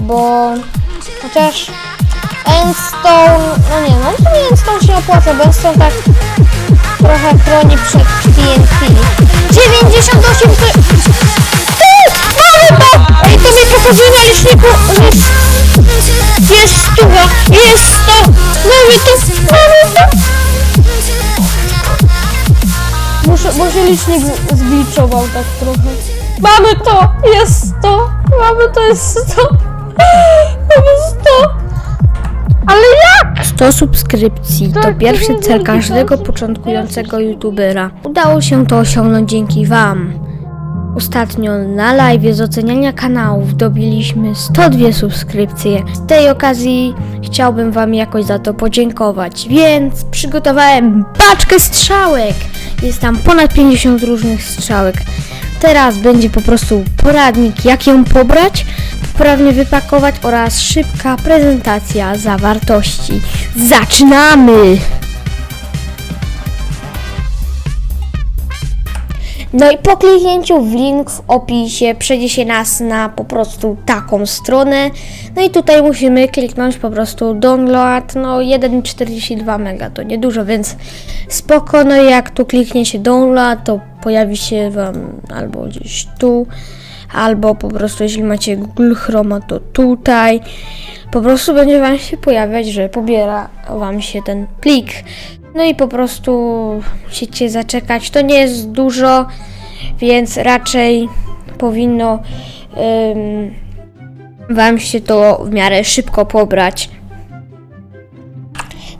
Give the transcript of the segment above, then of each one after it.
bo chociaż Endstone, no nie, no to Endstone się opłaca, bo Endstone tak trochę chroni przed TNT. 98 to... Mamy to! Ej, to mi pokazuje na liczniku, jest, jest stuwa, jest to! Mamy to, mamy to! Muszę, może licznik zgliczował tak trochę. Mamy to! Jest to! Mamy to, jest to! Mamy to! Ale jak? 100 subskrypcji to Tak, pierwszy cel każdego początkującego youtubera. Udało się to osiągnąć dzięki Wam. Ostatnio na live z oceniania kanałów dobiliśmy 102 subskrypcje. Z tej okazji chciałbym Wam jakoś za to podziękować, więc przygotowałem paczkę strzałek. Jest tam ponad 50 różnych strzałek. Teraz będzie po prostu poradnik, jak ją pobrać, poprawnie wypakować oraz szybka prezentacja zawartości. Zaczynamy! No i po kliknięciu w link w opisie przejdzie nas na po prostu taką stronę. No i tutaj musimy kliknąć po prostu download, no 1,42 mega to niedużo, więc spoko, no jak tu kliknie się download, to pojawi się Wam albo gdzieś tu, albo po prostu jeśli macie Google Chroma, to tutaj. Po prostu będzie Wam się pojawiać, że pobiera Wam się ten plik. No i po prostu musicie zaczekać. To nie jest dużo, więc raczej powinno Wam się to w miarę szybko pobrać.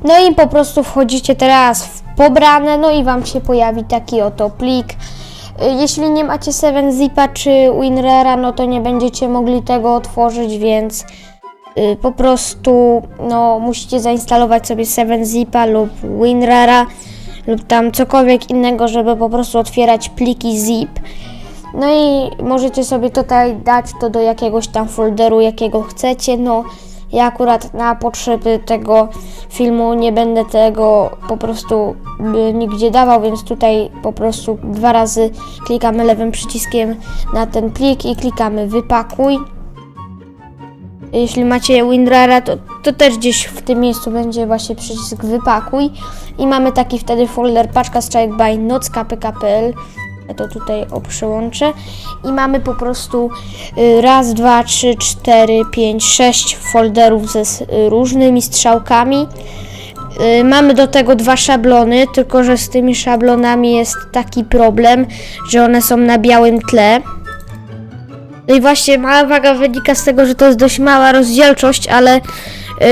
No i po prostu wchodzicie teraz w pobrane, no i Wam się pojawi taki oto plik. Y, Jeśli nie macie 7zipa czy WinRara, no to nie będziecie mogli tego otworzyć, więc y, po prostu no, musicie zainstalować sobie 7zipa lub WinRara lub tam cokolwiek innego, żeby po prostu otwierać pliki zip. No i możecie sobie tutaj dać to do jakiegoś tam folderu, jakiego chcecie. No, ja akurat na potrzeby tego filmu nie będę tego po prostu nigdzie dawał, więc tutaj po prostu dwa razy klikamy lewym przyciskiem na ten plik i klikamy wypakuj. Jeśli macie WinRara, to, to też gdzieś w tym miejscu będzie właśnie przycisk wypakuj i mamy taki wtedy folder paczka strzałek by nockapy.pl ja to tutaj przełączę i mamy po prostu y, raz, dwa, trzy, cztery, pięć, sześć folderów ze y, różnymi strzałkami. Y, Mamy do tego dwa szablony, tylko że z tymi szablonami jest taki problem, że one są na białym tle. No i właśnie mała waga wynika z tego, że to jest dość mała rozdzielczość, ale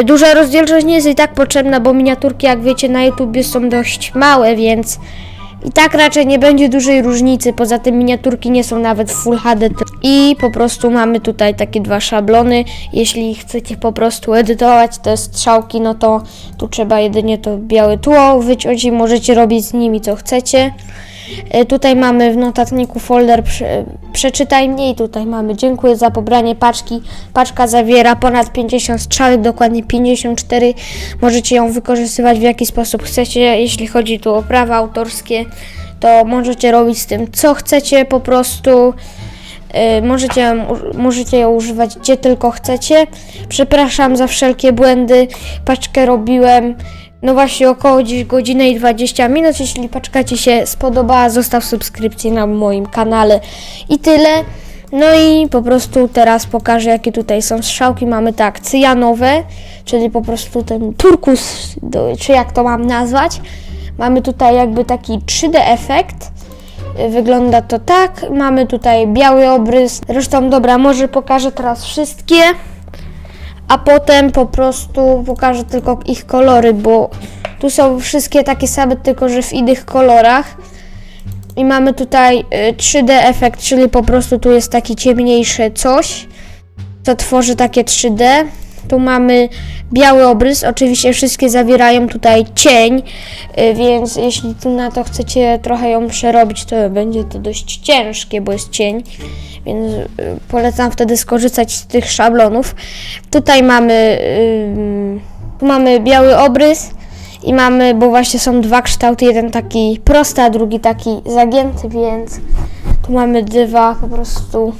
duża rozdzielczość nie jest i tak potrzebna, bo miniaturki, jak wiecie, na YouTubie są dość małe, więc i tak raczej nie będzie dużej różnicy. Poza tym miniaturki nie są nawet Full HD. I po prostu mamy tutaj takie dwa szablony. Jeśli chcecie po prostu edytować te strzałki, no to tu trzeba jedynie to białe tło wyciąć i możecie robić z nimi co chcecie. E, Tutaj mamy w notatniku folder prze, przeczytaj mnie i tutaj mamy dziękuję za pobranie paczki. Paczka zawiera ponad 50 strzałek, dokładnie 54. Możecie ją wykorzystywać w jaki sposób chcecie. Jeśli chodzi tu o prawa autorskie, to możecie robić z tym co chcecie po prostu. Y, Możecie, możecie ją używać gdzie tylko chcecie. Przepraszam za wszelkie błędy. Paczkę robiłem no właśnie około gdzieś godzinę i 20 minut. Jeśli paczka Ci się spodobała, zostaw subskrypcję na moim kanale i tyle. No i po prostu teraz pokażę jakie tutaj są strzałki. Mamy tak, cyjanowe, czyli po prostu ten turkus, czy jak to mam nazwać. Mamy tutaj jakby taki 3D efekt. Wygląda to tak. Mamy tutaj biały obrys. Zresztą dobra, może pokażę teraz wszystkie. A potem po prostu pokażę tylko ich kolory, bo tu są wszystkie takie same, tylko że w innych kolorach. I mamy tutaj y, 3D efekt, czyli po prostu tu jest taki ciemniejsze coś, co tworzy takie 3D. Tu mamy biały obrys, oczywiście wszystkie zawierają tutaj cień, y, więc jeśli na to chcecie trochę ją przerobić, to będzie to dość ciężkie, bo jest cień, więc y, polecam wtedy skorzystać z tych szablonów. Tutaj mamy, tu mamy biały obrys i mamy, bo właśnie są dwa kształty, jeden taki prosty, a drugi taki zagięty, więc tu mamy dwa po prostu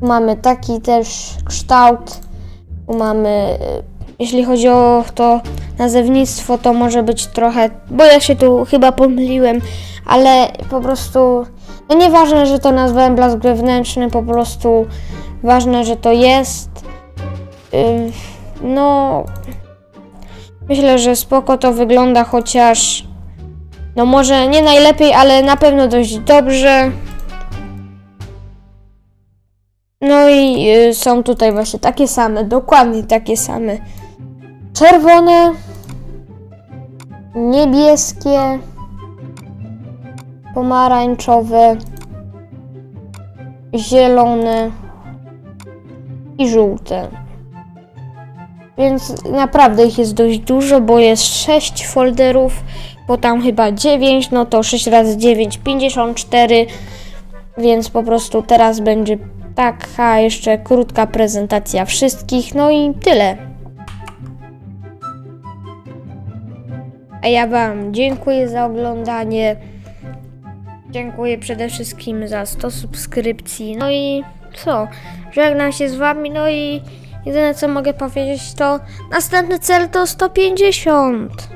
Tu mamy taki też kształt. Tu mamy, y, jeśli chodzi o to nazewnictwo, to może być trochę, bo ja się tu chyba pomyliłem, ale po prostu, no nieważne, że to nazwałem blask wewnętrzny, po prostu ważne, że to jest. Ym, No, myślę, że spoko to wygląda, chociaż no może nie najlepiej, ale na pewno dość dobrze. No i y, są tutaj właśnie takie same, dokładnie takie same. Czerwone, niebieskie, pomarańczowe, zielone i żółte. Więc naprawdę ich jest dość dużo, bo jest 6 folderów, bo tam chyba 9, no to 6 razy 9, 54. Więc po prostu teraz będzie taka jeszcze krótka prezentacja wszystkich, no i tyle. A ja Wam dziękuję za oglądanie. Dziękuję przede wszystkim za 100 subskrypcji. No i co? Żegnam się z Wami, no i jedyne co mogę powiedzieć to następny cel to 150.